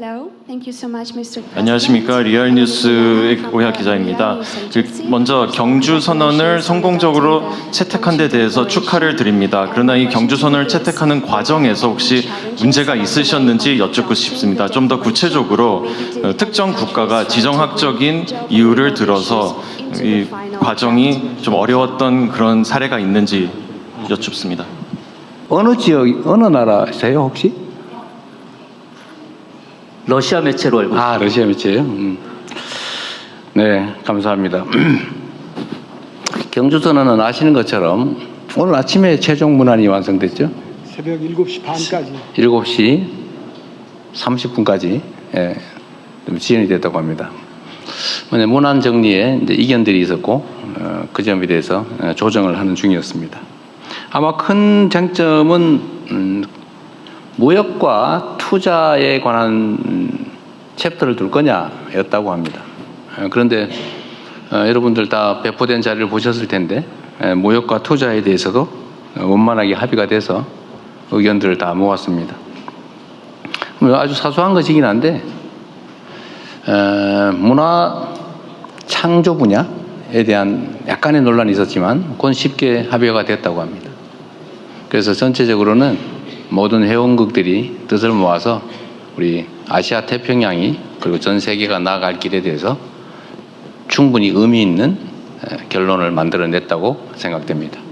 Hello. Thank you so much, Mr. President. 안녕하십니까 리얼뉴스의 오야 기자입니다. 그 먼저 경주 선언을 성공적으로 채택한 데 대해서 축하를 드립니다. 그러나 이 경주 선언을 채택하는 과정에서 혹시 문제가 있으셨는지 여쭙고 싶습니다. 좀 더 구체적으로 어, 특정 국가가 지정학적인 이유를 들어서 이 과정이 좀 어려웠던 그런 사례가 있는지 여쭙습니다. 어느 지역, 어느 나라세요 혹시? 러시아 매체로 알고 있습니다. 아 러시아 매체요. 음. 네, 감사합니다. 경주선언은 아시는 것처럼 오늘 아침에 최종 문안이 완성됐죠. 새벽 7시 반까지 7시 30분까지 예, 좀 지연이 됐다고 합니다. 문안 정리에 이제 이견들이 있었고 어, 그 점에 대해서 어, 조정을 하는 중이었습니다. 아마 큰 쟁점은 음, 무역과 투자에 관한 음, 챕터를 둘 거냐였다고 합니다. 어, 그런데 어, 여러분들 다 배포된 자료를 보셨을 텐데 에, 무역과 투자에 대해서도 어, 원만하게 합의가 돼서 의견들을 다 모았습니다. 뭐 아주 사소한 것이긴 한데 에, 문화 창조 분야에 대한 약간의 논란이 있었지만 그건 쉽게 합의가 됐다고 합니다. 그래서 전체적으로는 모든 회원국들이 뜻을 모아서 우리 아시아 태평양이 그리고 전 세계가 나아갈 길에 대해서 충분히 의미 있는 에, 결론을 만들어냈다고 생각됩니다.